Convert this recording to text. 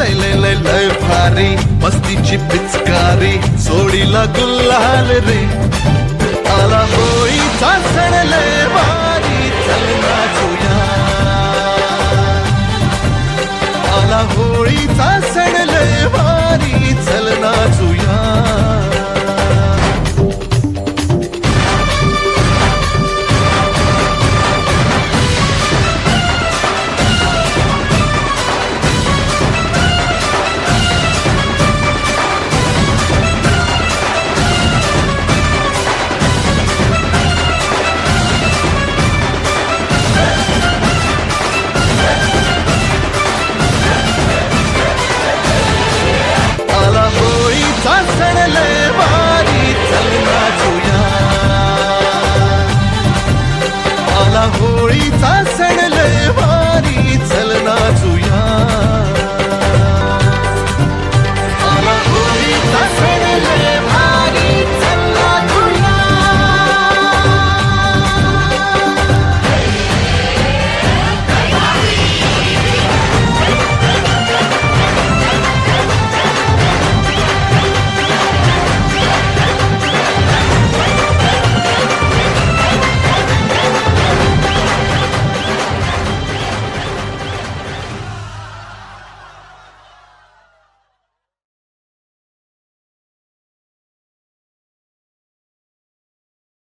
लय लय लय भारी मस्तीची पिचकारी सोडीला गुल्हाल रे. आला होळीचा सण लय भारी चल नाचूया आला होळीचा सण लय भारी होळीचा सण लय हो.